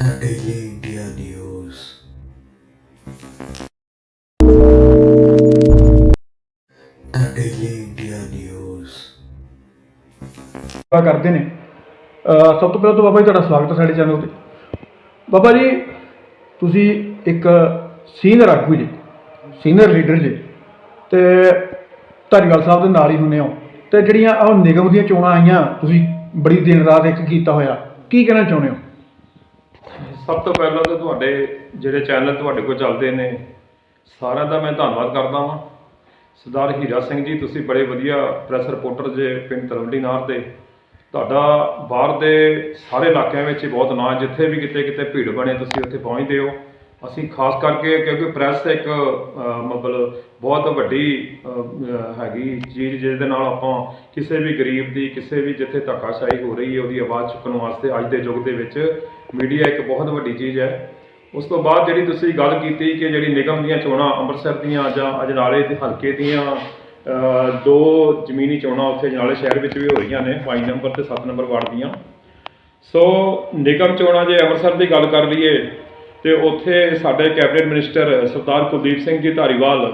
The Daily India News. ਸੇਵਾ ਕਰਦੇ ਨੇ। ਅਹ ਸਭ ਤੋਂ ਪਹਿਲਾਂ ਤਾਂ ਬਾਬਾ ਜੀ ਤੁਹਾਡਾ ਸਵਾਗਤ ਹੈ ਸਾਡੇ ਚੈਨਲ ਤੇ। ਬਾਬਾ ਜੀ, ਤੁਸੀਂ ਇੱਕ ਸੀਨੀਅਰ ਆਗੂ ਜੀ, ਸੀਨੀਅਰ ਲੀਡਰ ਜੀ, ਤੇ ਧਾਰੀਵਾਲ ਸਾਹਿਬ ਦੇ ਨਾਲ ਹੀ ਹੁੰਨੇ ਹੋ। ਤੇ ਜਿਹੜੀਆਂ ਆਹ ਨਿਗਮ ਦੀਆਂ ਚੋਣਾਂ ਆਈਆਂ, ਤੁਸੀਂ ਬੜੀ ਦਿਨ ਰਾਤ ਇੱਕ ਕੀਤਾ ਹੋਇਆ। ਕੀ ਕਹਿਣਾ ਚਾਹੁੰਦੇ ਹੋ? ਸਭ ਤੋਂ ਪਹਿਲਾਂ ਤਾਂ ਤੁਹਾਡੇ ਜਿਹੜੇ ਚੈਨਲ ਤੁਹਾਡੇ ਕੋਲ ਚੱਲਦੇ ਨੇ, ਸਾਰਿਆਂ ਦਾ ਮੈਂ ਧੰਨਵਾਦ ਕਰਦਾ ਹਾਂ ਸਰਦਾਰ ਹੀਰਾ ਸਿੰਘ ਜੀ, ਤੁਸੀਂ ਬੜੇ ਵਧੀਆ ਪ੍ਰੈਸ ਰਿਪੋਰਟਰ ਜੇ ਪਿੰਡ ਤਲਵੰਡੀ ਨਾਰ ਦੇ। ਤੁਹਾਡਾ ਬਾਹਰ ਦੇ ਸਾਰੇ ਇਲਾਕਿਆਂ ਵਿੱਚ ਬਹੁਤ ਨਾਂ, ਜਿੱਥੇ ਵੀ ਕਿਤੇ ਕਿਤੇ ਭੀੜ ਬਣੇ, ਤੁਸੀਂ ਉੱਥੇ ਪਹੁੰਚਦੇ ਹੋ। ਅਸੀਂ ਖਾਸ ਕਰਕੇ ਕਿਉਂਕਿ ਪ੍ਰੈਸ ਇੱਕ ਮਤਲਬ ਬਹੁਤ ਵੱਡੀ ਹੈਗੀ ਚੀਜ਼ ਜਿਸ ਦੇ ਨਾਲ ਆਪਾਂ ਕਿਸੇ ਵੀ ਗਰੀਬ ਦੀ, ਕਿਸੇ ਵੀ ਜਿੱਥੇ ਧੱਕਾਸ਼ਾਹੀ ਹੋ ਰਹੀ ਹੈ, ਉਹਦੀ ਆਵਾਜ਼ ਚੁੱਕਣ ਵਾਸਤੇ ਅੱਜ ਦੇ ਯੁੱਗ ਦੇ ਵਿੱਚ ਮੀਡੀਆ ਇੱਕ ਬਹੁਤ ਵੱਡੀ ਚੀਜ਼ ਹੈ। ਉਸ ਤੋਂ ਬਾਅਦ ਜਿਹੜੀ ਤੁਸੀਂ ਗੱਲ ਕੀਤੀ ਕਿ ਜਿਹੜੀ ਨਿਗਮ ਦੀਆਂ ਚੋਣਾਂ ਅੰਮ੍ਰਿਤਸਰ ਦੀਆਂ ਜਾਂ ਅਜਨਾਲੇ ਦੇ ਹਲਕੇ ਦੀਆਂ ਦੋ ਜ਼ਮੀਨੀ ਚੋਣਾਂ ਉੱਥੇ ਅਜਨਾਲੇ ਸ਼ਹਿਰ ਵਿੱਚ ਵੀ ਹੋ ਰਹੀਆਂ ਨੇ 5 ਨੰਬਰ ਤੇ 7 ਨੰਬਰ ਵਾਰਡ ਦੀਆਂ। ਸੋ ਨਿਗਮ ਚੋਣਾਂ ਜੇ ਅੰਮ੍ਰਿਤਸਰ ਦੀ ਗੱਲ ਕਰ ਲਈਏ ਤੇ ਉੱਥੇ ਸਾਡੇ ਕੈਬਨਿਟ ਮਿਨਿਸਟਰ ਸਰਦਾਰ ਕੁਲਦੀਪ ਸਿੰਘ ਜੀ ਧਾਰੀਵਾਲ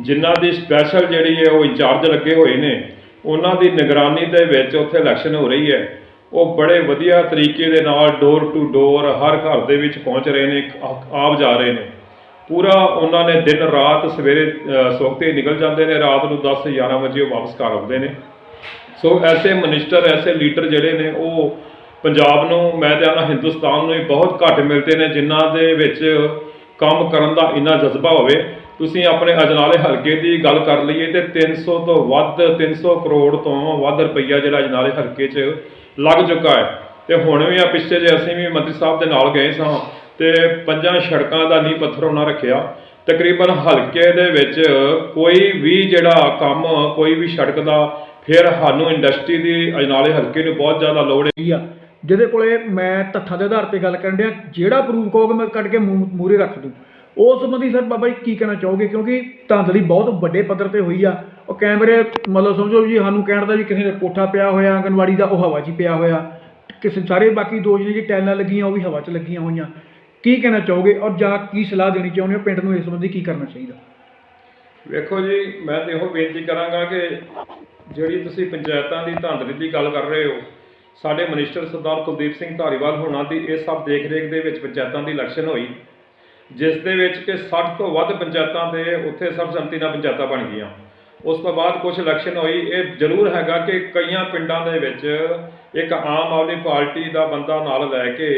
ਜਿਨ੍ਹਾਂ ਦੀ ਸਪੈਸ਼ਲ ਜਿਹੜੀ ਹੈ ਉਹ ਇੰਚਾਰਜ ਲੱਗੇ ਹੋਏ ਨੇ ਉਹਨਾਂ ਦੀ ਨਿਗਰਾਨੀ ਦੇ ਵਿੱਚ ਉੱਥੇ ਇਲੈਕਸ਼ਨ ਹੋ ਰਹੀ ਹੈ। ਉਹ ਬੜੇ ਵਧੀਆ ਤਰੀਕੇ ਦੇ ਨਾਲ ਡੋਰ ਟੂ ਡੋਰ ਹਰ ਘਰ ਦੇ ਵਿੱਚ ਪਹੁੰਚ ਰਹੇ ਨੇ ਆਪ ਜਾ ਰਹੇ ਨੇ। ਪੂਰਾ ਉਹਨਾਂ ਨੇ ਦਿਨ ਰਾਤ ਸਵੇਰੇ ਅਹ, ਨਿਕਲ ਜਾਂਦੇ ਨੇ ਰਾਤ ਨੂੰ 10 11 ਵਜੇ ਉਹ ਵਾਪਸ ਘਰ ਆਉਂਦੇ ਨੇ। ਸੋ ਐਸੇ ਮਿਨਿਸਟਰ ਐਸੇ ਲੀਡਰ ਜਿਹੜੇ ਨੇ ਉਹ ਪੰਜਾਬ ਨੂੰ, ਮੈਂ ਤੇ ਆਣਾ ਹਿੰਦੁਸਤਾਨ ਨੂੰ ਹੀ ਬਹੁਤ ਘੱਟ ਮਿਲਦੇ ਨੇ, ਜਿਨ੍ਹਾਂ ਦੇ ਵਿੱਚ ਕੰਮ ਕਰਨ ਦਾ ਇੰਨਾ ਜਜ਼ਬਾ ਹੋਵੇ। ਤੁਸੀਂ ਆਪਣੇ ਅਜਨਾਲੇ ਹਲਕੇ ਦੀ ਗੱਲ ਕਰ ਲਈਏ ਤੇ 300 ਤੋਂ ਵੱਧ 300 ਕਰੋੜ ਤੋਂ ਵੱਧ ਰੁਪਈਆ ਜਿਹੜਾ ਅਜਨਾਲੇ ਹਲਕੇ 'ਚ ਲੱਗ ਚੁੱਕਾ ਹੈ। ਤੇ ਹੁਣ ਵੀ ਆ, ਪਿੱਛੇ ਜੇ ਅਸੀਂ ਵੀ ਮੰਤਰੀ ਸਾਹਿਬ ਦੇ ਨਾਲ ਗਏ ਸਾਂ ਤੇ ਪੰਜਾਂ ਸੜਕਾਂ ਦਾ ਨੀਂਹ ਪੱਥਰ ਉਹਨਾਂ ਰੱਖਿਆ। ਤਕਰੀਬਨ ਹਲਕੇ ਦੇ ਵਿੱਚ ਕੋਈ ਵੀ ਜਿਹੜਾ ਕੰਮ, ਕੋਈ ਵੀ ਸੜਕ ਦਾ, ਫਿਰ ਸਾਨੂੰ ਇੰਡਸਟਰੀ ਦੀ ਅਜਨਾਲੇ ਹਲਕੇ ਨੂੰ ਬਹੁਤ ਜ਼ਿਆਦਾ ਲੋੜ ਹੈ ਜਿਹਦੇ ਕੋਲੇ ਮੈਂ ਤੱਥਾਂ ਦੇ ਆਧਾਰ ਤੇ ਗੱਲ ਕਰਨ ਡਿਆ, ਜਿਹੜਾ ਪ੍ਰੂਫ ਕਹੋਗੇ ਮੈਂ ਕੱਢ ਕੇ ਮੂਰੇ ਰੱਖ ਦੂੰ। ਉਸ ਸੰਬੰਧੀ ਸਰ ਬਾਬਾ ਜੀ ਕੀ ਕਹਿਣਾ ਚਾਹੋਗੇ? ਕਿਉਂਕਿ ਧਾਂਦਲੀ ਬਹੁਤ ਵੱਡੇ ਪੱਧਰ ਤੇ ਹੋਈ ਆ। ਉਹ ਕੈਮਰੇ, ਮਤਲਬ ਸਮਝੋ ਜੀ, ਸਾਨੂੰ ਕਹਿਣ ਦਾ ਵੀ ਕਿਸੇ ਦੇ ਕੋਠਾ ਪਿਆ ਹੋਇਆ, ਆਂਗਨਵਾੜੀ ਦਾ ਉਹ ਹਵਾ 'ਚ ਪਿਆ ਹੋਇਆ। ਕਿਸੇ ਸਾਰੇ ਬਾਕੀ ਦੋ ਜਿਹੜੇ ਟੈਲਾਂ ਲੱਗੀਆਂ, ਉਹ ਵੀ ਹਵਾ 'ਚ ਲੱਗੀਆਂ ਹੋਈਆਂ। ਕੀ ਕਹਿਣਾ ਚਾਹੋਗੇ ਔਰ ਜਾਂ ਕੀ ਸਲਾਹ ਦੇਣੀ ਚਾਹੁੰਦੇ ਹੋ ਪਿੰਡ ਨੂੰ ਇਸ ਸੰਬੰਧੀ ਕੀ ਕਰਨਾ ਚਾਹੀਦਾ? ਵੇਖੋ ਜੀ, ਮੈਂ ਤੇ ਇਹੋ ਬੇਨਤੀ ਕਰਾਂਗਾ ਕਿ ਜਿਹੜੀ ਤੁਸੀਂ ਪੰਚਾਇਤਾਂ ਦੀ ਧਾਂਦਲੀ ਦੀ ਗੱਲ ਕਰ ਰਹੇ ਹੋ ਸਾਡੇ ਮਨਿਸਟਰ ਸਰਦਾਰ ਕੁਲਦੀਪ ਸਿੰਘ ਧਾਰੀਵਾਲ ਹੋਣਾ ਦੀ ਇਹ ਸਭ ਦੇਖ ਰੇਖ ਦੇ ਵਿੱਚ ਪੰਚਾਇਤਾਂ ਦੀ ਇਲੈਕਸ਼ਨ ਹੋਈ, ਜਿਸ ਦੇ ਵਿੱਚ ਕਿ 60 ਤੋਂ ਵੱਧ ਪੰਚਾਇਤਾਂ ਦੇ ਉੱਥੇ ਸਰਬਸੰਮਤੀ ਨਾਲ ਪੰਚਾਇਤਾਂ ਬਣ ਗਈਆਂ। ਉਸ ਤੋਂ ਬਾਅਦ ਕੁਝ ਇਲੈਕਸ਼ਨ ਹੋਈ, ਇਹ ਜ਼ਰੂਰ ਹੈਗਾ ਕਿ ਕਈਆਂ ਪਿੰਡਾਂ ਦੇ ਵਿੱਚ ਇੱਕ ਆਮ ਆਦਮੀ ਪਾਰਟੀ ਦਾ ਬੰਦਾ ਨਾਲ ਲੈ ਕੇ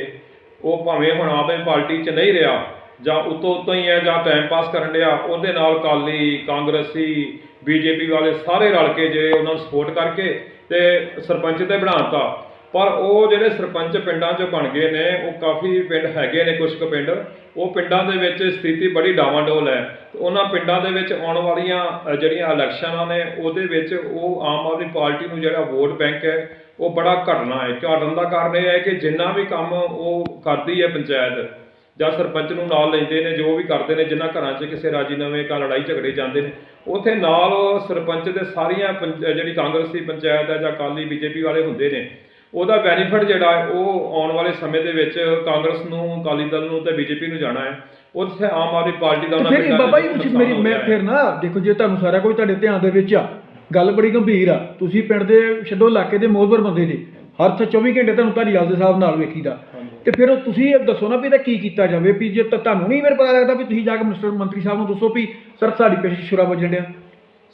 ਉਹ ਭਾਵੇਂ ਹੁਣ ਆਮ ਆਦਮੀ ਪਾਰਟੀ 'ਚ ਨਹੀਂ ਰਿਹਾ ਜਾਂ ਉਤੋਂ ਉਤੋਂ ਹੀ ਹੈ ਜਾਂ ਟਾਈਮ ਪਾਸ ਕਰਨ ਰਿਹਾ ਉਹਦੇ ਨਾਲ ਕਾਲੀ, ਕਾਂਗਰਸੀ ਬੀਜੇਪੀ ਵਾਲੇ ਸਾਰੇ ਰਲ ਕੇ ਜੇ ਉਹਨਾਂ ਨੂੰ ਸਪੋਰਟ ਕਰਕੇ ਤੇ ਸਰਪੰਚ ਤੇ ਬਣਾਤਾ। ਪਰ ਉਹ ਜਿਹੜੇ ਸਰਪੰਚ ਪਿੰਡਾਂ 'ਚ ਬਣ ਗਏ ਨੇ, ਉਹ ਕਾਫੀ ਪਿੰਡ ਹੈਗੇ ਨੇ ਕੁਝ ਕੁ ਪਿੰਡ। ਉਹ ਪਿੰਡਾਂ ਦੇ ਵਿੱਚ ਸਥਿਤੀ ਬੜੀ ਡਾਵਾਂਡੋਲ ਹੈ। ਉਹਨਾਂ ਪਿੰਡਾਂ ਦੇ ਵਿੱਚ ਆਉਣ ਵਾਲੀਆਂ ਜਿਹੜੀਆਂ ਇਲੈਕਸ਼ਨਾਂ ਨੇ, ਉਹਦੇ ਵਿੱਚ ਉਹ ਆਮ ਆਦਮੀ ਪਾਰਟੀ ਨੂੰ ਜਿਹੜਾ ਵੋਟ ਬੈਂਕ ਹੈ, ਉਹ ਬੜਾ ਘਟਣਾ ਹੈ। ਘਟਣ ਦਾ ਕਾਰਨ ਇਹ ਹੈ ਕਿ ਜਿੰਨਾ ਵੀ ਕੰਮ ਉਹ ਕਰਦੀ ਹੈ ਪੰਚਾਇਤ ਜਾਂ ਸਰਪੰਚ ਨੂੰ ਨਾਲ ਲੈਂਦੇ ਨੇ ਜੋ ਵੀ ਕਰਦੇ ਨੇ ਜਿਨ੍ਹਾਂ ਘਰਾਂ 'ਚ ਕਿਸੇ ਰਾਜੀਨਾਮੇ ਕਾ ਲੜਾਈ ਝਗੜੇ ਜਾਂਦੇ ਨੇ ਉੱਥੇ ਨਾਲ ਸਰਪੰਚ ਦੇ ਸਾਰੀਆਂ ਜਿਹੜੀ ਕਾਂਗਰਸੀ ਪੰਚਾਇਤ ਹੈ ਜਾਂ ਅਕਾਲੀ ਬੀਜੇਪੀ ਵਾਲੇ ਹੁੰਦੇ ਨੇ ਉਹਦਾ ਬੈਨੀਫਿਟ ਜਿਹੜਾ ਹੈ ਉਹ ਆਉਣ ਵਾਲੇ ਸਮੇਂ ਦੇ ਵਿੱਚ ਕਾਂਗਰਸ ਨੂੰ ਅਕਾਲੀ ਦਲ ਨੂੰ ਤੇ ਬੀਜੇਪੀ ਨੂੰ ਜਾਣਾ ਹੈ। ਉੱਥੇ ਆਮ ਆਦਮੀ ਪਾਰਟੀ ਦਾ ਉਹਨਾਂ ਫਿਰ ਪਿੰਡਾਂ 'ਚ ਬਾਬਾ ਜੀ ਤੁਸੀਂ ਮੇਰੀ ਮੈਂ। ਫਿਰ ਨਾ ਦੇਖੋ ਜੇ ਤੁਹਾਨੂੰ ਸਾਰਾ ਕੁਝ ਤੁਹਾਡੇ ਧਿਆਨ ਦੇ ਵਿੱਚ ਆ ਗੱਲ ਬੜੀ ਗੰਭੀਰ ਆ। ਤੁਸੀਂ ਪਿੰਡ ਦੇ ਛੱਡੋ ਇਲਾਕੇ ਦੇ ਮੋਹਬਰ ਬੰਦੇ ਜੀ ਹਰ th 24 ਘੰਟੇ ਤੁਹਾਨੂੰ ਧਾਰੀਵਾਲ ਦੇ ਹਿਸਾਬ ਨਾਲ ਵੇਖੀਦਾ। ਤੇ ਫਿਰ ਉਹ ਤੁਸੀਂ ਇਹ ਦੱਸੋ ਨਾ ਵੀ ਇਹਦਾ ਕੀ ਕੀਤਾ ਜਾਵੇ, ਵੀ ਜੇ ਤਾਂ ਤੁਹਾਨੂੰ ਨਹੀਂ ਫਿਰ ਪਤਾ ਲੱਗਦਾ ਵੀ ਤੁਸੀਂ ਜਾ ਕੇ ਮਿਨਿਸਟਰ ਮੰਤਰੀ ਸਾਹਿਬ ਨੂੰ ਦੱਸੋ ਵੀ ਸਰ ਸਾਡੀ ਪੇਸ਼ੀ ਸ਼ੁਰਾ ਵੱਜਣ ਡਿਆ।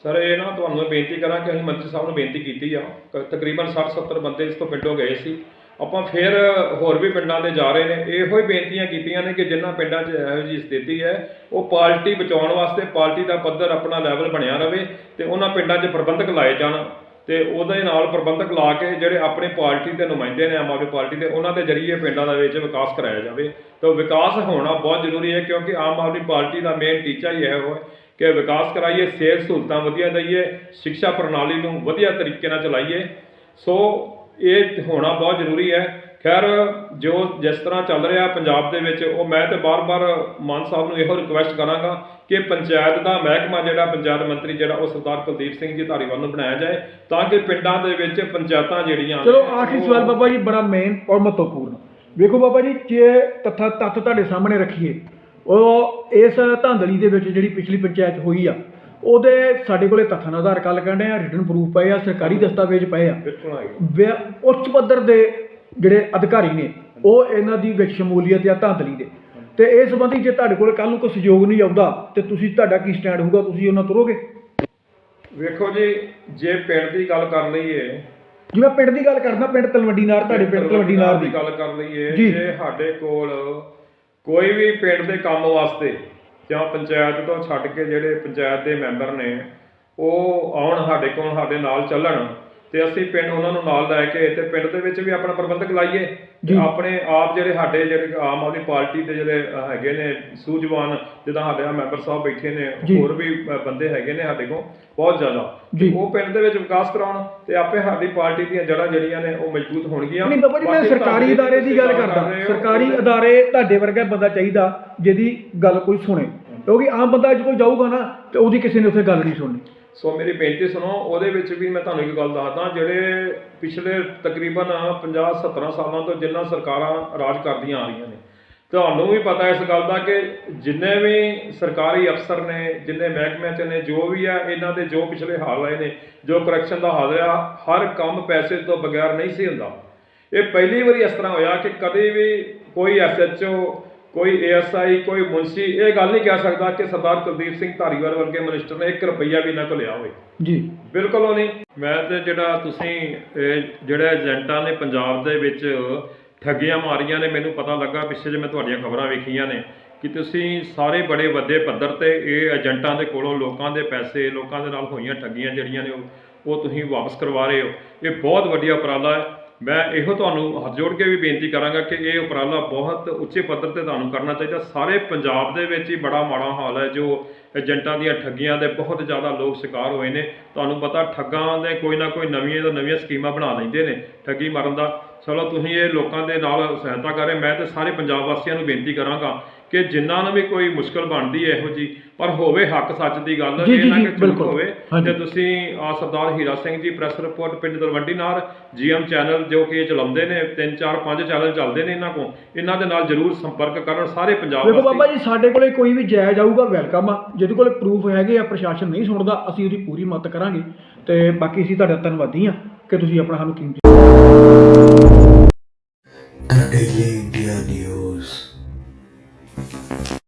ਸਰ, ਇਹ ਨਾ ਤੁਹਾਨੂੰ ਮੈਂ ਬੇਨਤੀ ਕਰਾਂ ਕਿ ਅਸੀਂ ਮੰਤਰੀ ਸਾਹਿਬ ਨੂੰ ਬੇਨਤੀ ਕੀਤੀ ਆ। ਤਕਰੀਬਨ 60 70 ਬੰਦੇ ਇਸ ਤੋਂ ਪਿੰਡੋਂ ਗਏ ਸੀ। ਆਪਾਂ ਫਿਰ ਹੋਰ ਵੀ ਪਿੰਡਾਂ ਦੇ ਜਾ ਰਹੇ ਨੇ। ਇਹੋ ਹੀ ਬੇਨਤੀਆਂ ਕੀਤੀਆਂ ਨੇ ਕਿ ਜਿਨ੍ਹਾਂ ਪਿੰਡਾਂ 'ਚ ਇਹੋ ਜਿਹੀ ਸਥਿਤੀ ਹੈ, ਉਹ ਪਾਰਟੀ ਬਚਾਉਣ ਵਾਸਤੇ ਪਾਰਟੀ ਦਾ ਪੱਧਰ ਆਪਣਾ ਲੈਵਲ ਬਣਿਆ ਰਵੇ ਤੇ ਉਹਨਾਂ ਪਿੰਡਾਂ 'ਚ ਪ੍ਰਬੰਧਕ ਲਾਏ ਜਾਣ। ਤੇ ਉਹਦੇ ਨਾਲ ਪ੍ਰਬੰਧਕ ਲਾ ਕੇ ਜਿਹੜੇ ਆਪਣੀ ਪਾਰਟੀ ਦੇ ਨੁਮਾਇੰਦੇ ਨੇ, ਆਮ ਆਦਮੀ ਪਾਰਟੀ ਦੇ, ਉਹਨਾਂ ਦੇ ਜ਼ਰੀਏ ਪਿੰਡਾਂ ਦੇ ਵਿੱਚ ਵਿਕਾਸ ਕਰਾਇਆ ਜਾਵੇ। ਤਾਂ ਵਿਕਾਸ ਹੋਣਾ ਬਹੁਤ ਜ਼ਰੂਰੀ ਹੈ, ਕਿਉਂਕਿ ਆਮ ਆਦਮੀ ਪਾਰਟੀ ਦਾ ਮੇਨ ਟੀਚਾ ਹੀ ਇਹੋ ਹੈ ਕਿ ਵਿਕਾਸ ਕਰਾਈਏ, ਸਿਹਤ ਸਹੂਲਤਾਂ ਵਧੀਆ ਦਈਏ, ਸਿੱਖਿਆ ਪ੍ਰਣਾਲੀ ਨੂੰ ਵਧੀਆ ਤਰੀਕੇ ਨਾਲ ਚਲਾਈਏ। ਸੋ ਇਹ ਹੋਣਾ ਬਹੁਤ ਜ਼ਰੂਰੀ ਹੈ। ਖੈਰ ਜੋ ਜਿਸ ਤਰ੍ਹਾਂ ਚੱਲ ਰਿਹਾ ਪੰਜਾਬ ਦੇ ਵਿੱਚ ਉਹ ਮੈਂ ਤੇ ਬਾਰ-ਬਾਰ ਮਾਨ ਸਾਹਿਬ ਨੂੰ ਇਹੋ ਰਿਕੁਐਸਟ ਕਰਾਂਗਾ ਕਿ ਪੰਚਾਇਤ ਦਾ ਮਹਿਕਮਾ ਜਿਹੜਾ ਪੰਚਾਇਤ ਮੰਤਰੀ ਜਿਹੜਾ ਉਹ ਸਰਦਾਰ ਕੁਲਦੀਪ ਸਿੰਘ ਜੀ ਧਾਰੀਵਾਲ ਨੂੰ ਬਣਾਇਆ ਜਾਏ ਤਾਂ ਕਿ ਪਿੰਡਾਂ ਦੇ ਵਿੱਚ ਪੰਚਾਇਤਾਂ ਜਿਹੜੀਆਂ ਚਲੋ ਆਖਰੀ ਸਵਾਲ ਬਾਬਾ ਜੀ ਬੜਾ ਮੇਨ ਔਰ ਮਹੱਤਵਪੂਰਨ। ਵੇਖੋ ਬਾਬਾ ਜੀ ਜੇ ਤੱਥ ਤੱਥ ਤੁਹਾਡੇ ਸਾਹਮਣੇ ਰੱਖੀਏ ਉਹ ਇਸ ਧਾਂਦਲੀ ਦੇ ਵਿੱਚ ਜਿਹੜੀ ਪਿਛਲੀ ਪੰਚਾਇਤ ਹੋਈ ਆ ਉਹਦੇ ਸਾਡੇ ਕੋਲੇ ਤੱਥਾਂ ਦਾ ਆਧਾਰ ਕਾਰਡ ਕੰਡੇ ਆ ਰਿਟਨ ਪ੍ਰੂਫ ਪਏ ਆ ਸਰਕਾਰੀ ਦਸਤਾਵੇਜ਼ ਪਏ ਆ। ਬਿਲਕੁਲ ਵਿਆ- ਉੱਚ ਪੱਧਰ ਦੇ ਜਿਹੜੇ ਅਧਿਕਾਰੀ ਨੇ ਉਹ ਇਹਨਾਂ ਦੀ ਵਿੱਚ ਸ਼ਮੂਲੀਅਤ ਆ ਧਾਂਦਲੀ ਦੇ। ਤੇ ਇਸ ਸੰਬੰਧੀ ਜੇ ਤੁਹਾਡੇ ਕੋਲ ਕੱਲ ਨੂੰ ਕੋਈ ਸਹਿਯੋਗ ਨਹੀਂ ਆਉਂਦਾ ਤੇ ਤੁਸੀਂ ਤੁਹਾਡਾ ਕੀ ਸਟੈਂਡ ਹੋਊਗਾ ਤੁਸੀਂ ਉਹਨਾਂ ਤੁਰੋਗੇ? ਵੇਖੋ ਜੀ ਜੇ ਪਿੰਡ ਦੀ ਗੱਲ ਕਰ ਲਈਏ। ਜਿਵੇਂ ਪਿੰਡ ਦੀ ਗੱਲ ਕਰਦਾ ਪਿੰਡ ਤਲਵੰਡੀ ਨਾਰ ਤੁਹਾਡੇ ਪਿੰਡ ਤਲਵੰਡੀ ਨਾਰ ਦੀ ਗੱਲ ਕਰ ਲਈਏ ਜੀ। ਜੇ ਸਾਡੇ ਕੋਲ ਕੋਈ ਵੀ ਪਿੰਡ ਦੇ ਕੰਮ ਵਾਸਤੇ ਜਾਂ ਪੰਚਾਇਤ ਤੋਂ ਛੱਡ ਕੇ ਜਿਹੜੇ ਪੰਚਾਇਤ ਦੇ ਮੈਂਬਰ ਨੇ ਉਹ ਆਉਣ ਸਾਡੇ ਕੋਲ ਸਾਡੇ ਨਾਲ ਚੱਲਣ ਤੇ ਅਸੀਂ ਪਿੰਡ ਉਹਨਾਂ ਨੂੰ ਨਾਲ ਲੈ ਕੇ ਤੇ ਪਿੰਡ ਦੇ ਵਿੱਚ ਵੀ ਆਪਣਾ ਪ੍ਰਬੰਧਕ ਲਾਈਏ ਤੇ ਜੀ। ਆਪਣੇ ਆਪ ਜਿਹੜੇ ਸਾਡੇ ਜਿਹੜੇ ਆਮ ਆਦਮੀ ਪਾਰਟੀ ਦੇ ਜਿਹੜੇ ਹੈਗੇ ਨੇ ਸੂਝਵਾਨ ਜਿੱਦਾਂ ਸਾਡੇ ਆ ਮੈਂਬਰ ਸਾਹਿਬ ਬੈਠੇ ਨੇ ਜੀ। ਹੋਰ ਵੀ ਬੰਦੇ ਹੈਗੇ ਨੇ ਸਾਡੇ ਕੋਲ ਬਹੁਤ ਜ਼ਿਆਦਾ ਜੀ। ਉਹ ਪਿੰਡ ਦੇ ਵਿੱਚ ਵਿਕਾਸ ਕਰਾਉਣ ਤੇ ਆਪੇ ਸਾਡੀ ਪਾਰਟੀ ਦੀਆਂ ਜੜ੍ਹਾਂ ਜਿਹੜੀਆਂ ਨੇ ਉਹ ਮਜ਼ਬੂਤ ਹੋਣਗੀਆਂ ਨਹੀਂ ਬਾਬਾ ਜੀ ਮੈਂ ਸਰਕਾਰੀ ਅਦਾਰੇ ਦੀ ਗੱਲ ਕਰਦਾ ਸਰਕਾਰੀ ਅਦਾਰੇ ਤੁਹਾਡੇ ਵਰਗਾ ਬੰਦਾ ਚਾਹੀਦਾ ਜਿਹਦੀ ਗੱਲ ਕੋਈ ਸੁਣੇ ਕਿਉਂਕਿ ਆਮ ਬੰਦਾ ਅੱਜ ਕੋਈ ਜਾਊਗਾ ਨਾ ਤੇ ਉਹਦੀ ਕਿਸੇ ਨੇ ਉੱਥੇ ਗੱਲ ਨਹੀਂ ਸੁਣਨੀ ਸੋ ਮੇਰੀ ਬੇਨਤੀ ਸੁਣੋ, ਉਹਦੇ ਵਿੱਚ ਵੀ ਮੈਂ ਤੁਹਾਨੂੰ ਇੱਕ ਗੱਲ ਦੱਸਦਾ, ਜਿਹੜੇ ਪਿਛਲੇ ਤਕਰੀਬਨ 50 17 ਸਾਲਾਂ ਤੋਂ ਜਿੰਨਾ ਸਰਕਾਰਾਂ ਰਾਜ ਕਰਦੀਆਂ ਆ ਰਹੀਆਂ ਨੇ, ਤੁਹਾਨੂੰ ਵੀ ਪਤਾ ਇਸ ਗੱਲ ਦਾ ਕਿ ਜਿੰਨੇ ਵੀ ਸਰਕਾਰੀ ਅਫਸਰ ਨੇ, ਜਿੰਨੇ ਮਹਿਕਮਿਆਂ 'ਚ ਨੇ, ਜੋ ਵੀ ਆ, ਇਹਨਾਂ ਦੇ ਜੋ ਪਿਛਲੇ ਹਾਲ ਆਏ ਨੇ, ਜੋ ਕਰੈਕਸ਼ਨ ਦਾ ਹਾਲ ਆ ਹਰ ਕੰਮ ਪੈਸੇ ਤੋਂ ਬਗੈਰ ਨਹੀਂ ਸੀ ਹੁੰਦਾ। ਇਹ ਪਹਿਲੀ ਵਾਰੀ ਇਸ ਤਰ੍ਹਾਂ ਹੋਇਆ ਕਿ ਕਦੇ ਵੀ ਕੋਈ ਐਸਐਚਓ ਕੋਈ ਏਐਸਆਈ ਕੋਈ ਮੁਨਸੀ ਇਹ ਗੱਲ ਨਹੀਂ ਕਹਿ ਸਕਦਾ ਕਿ ਸਰਦਾਰ ਕੁਲਦੀਪ ਸਿੰਘ ਧਾਰੀਵਾਲ ਵਰਗੇ ਮਿਨਿਸਟਰ ਨੇ 1 ਰੁਪਈਆ ਵੀ ਇਹਨਾਂ ਕੋਲ ਲਿਆ ਹੋਵੇ। ਜੀ। ਬਿਲਕੁਲ ਉਹ ਨਹੀਂ। ਮੈਂ ਤੇ ਜਿਹੜਾ ਤੁਸੀਂ ਇਹ ਜਿਹੜੇ ਏਜੰਟਾਂ ਨੇ ਪੰਜਾਬ ਦੇ ਵਿੱਚ ਠੱਗੀਆਂ ਮਾਰੀਆਂ ਨੇ ਮੈਨੂੰ ਪਤਾ ਲੱਗਾ ਪਿੱਛੇ ਜੇ ਮੈਂ ਤੁਹਾਡੀਆਂ ਖਬਰਾਂ ਵੇਖੀਆਂ ਨੇ ਕਿ ਤੁਸੀਂ ਸਾਰੇ ਬੜੇ ਵੱਡੇ ਪੱਧਰ ਤੇ ਇਹ ਏਜੰਟਾਂ ਦੇ ਕੋਲੋਂ ਲੋਕਾਂ ਦੇ ਪੈਸੇ ਲੋਕਾਂ ਦੇ ਨਾਲ ਹੋਈਆਂ ਠੱਗੀਆਂ ਜਿਹੜੀਆਂ ਨੇ ਉਹ ਉਹ ਤੁਸੀਂ ਵਾਪਸ ਕਰਵਾ ਰਹੇ ਹੋ। ਇਹ ਬਹੁਤ ਵੱਡਾ ਉਪਰਾਲਾ ਹੈ ਮੈਂ ਇਹੋ ਤੁਹਾਨੂੰ ਹੱਥ ਜੋੜ ਕੇ ਵੀ ਬੇਨਤੀ ਕਰਾਂਗਾ ਕਿ ਇਹ ਉਪਰਾਲਾ ਬਹੁਤ ਉੱਚੇ ਪੱਧਰ ਤੇ ਤੁਹਾਨੂੰ ਕਰਨਾ ਚਾਹੀਦਾ। ਸਾਰੇ ਪੰਜਾਬ ਦੇ ਵਿੱਚ ਹੀ ਬੜਾ ਮਾੜਾ ਹਾਲ ਹੈ, ਜੋ ਏਜੰਟਾਂ ਦੀਆਂ ਠੱਗੀਆਂ ਦੇ ਬਹੁਤ ਜ਼ਿਆਦਾ ਲੋਕ ਸ਼ਿਕਾਰ ਹੋਏ ਨੇ। ਤੁਹਾਨੂੰ ਪਤਾ ਠੱਗਾਂ ਦੇ ਕੋਈ ਨਾ ਕੋਈ ਨਵੀਆਂ ਤੋਂ ਨਵੀਆਂ ਸਕੀਮਾਂ ਬਣਾ ਲੈਂਦੇ ਨੇ ਠੱਗੀ ਮਾਰਨ ਦਾ। ਚਲੋ ਤੁਸੀਂ ਇਹ ਲੋਕਾਂ ਦੇ ਨਾਲ ਸਹਾਇਤਾ ਕਰੇ। ਮੈਂ ਤੇ ਸਾਰੇ ਪੰਜਾਬ ਵਾਸੀਆਂ ਨੂੰ ਬੇਨਤੀ ਕਰਾਂਗਾ ਕਿ ਜਿਨ੍ਹਾਂ ਨੂੰ ਵੀ ਕੋਈ ਮੁਸ਼ਕਲ ਬਣਦੀ ਹੈ ਇਹੋ ਜੀ ਪਰ ਹੋਵੇ ਹੱਕ ਸੱਚ ਦੀ ਗੱਲ ਜੀ, ਇਹ ਜੀ, ਕਿ ਝੂਠ ਬਿਲਕੁਲ। ਹੋਵੇ ਹਾਂਜੀ। ਤੇ ਤੁਸੀਂ ਆ ਸਰਦਾਰ ਹੀਰਾ ਸਿੰਘ ਜੀ ਪ੍ਰੈਸ ਰਿਪੋਰਟ ਪਿੰਡ ਦਲਵੰਡੀ ਨਾਰ ਜੀਐਮ ਚੈਨਲ ਜੋ ਕਿ ਇਹ ਚਲਾਉਂਦੇ ਨੇ ਤਿੰਨ ਚਾਰ ਪੰਜ ਚੈਨਲ ਚੱਲਦੇ ਨੇ ਇਹਨਾਂ ਕੋਲ ਇਹਨਾਂ ਦੇ ਨਾਲ ਜਰੂਰ ਸੰਪਰਕ ਕਰਨ ਸਾਰੇ ਪੰਜਾਬ ਵੇਖੋ ਬਾਬਾ ਜੀ ਸਾਡੇ ਕੋਲੇ ਕੋਈ ਵੀ ਜਾਇਜ਼ ਆਊਗਾ ਵੈਲਕਮ ਆ ਜਿਹਦੇ ਕੋਲੇ ਪ੍ਰੂਫ ਹੈਗੇ ਆ ਪ੍ਰਸ਼ਾਸਨ ਨਹੀਂ ਸੁਣਦਾ ਅਸੀਂ ਉਹਦੀ ਪੂਰੀ ਮਦਦ ਕਰਾਂਗੇ ਤੇ ਬਾਕੀ ਅਸੀਂ ਤੁਹਾਡਾ ਧੰਨਵਾਦੀ ਆ ਕਿ ਤੁਸੀਂ ਆਪਣਾ ਸਾਨੂੰ ਕੀਮਤੀ India News. Thank you.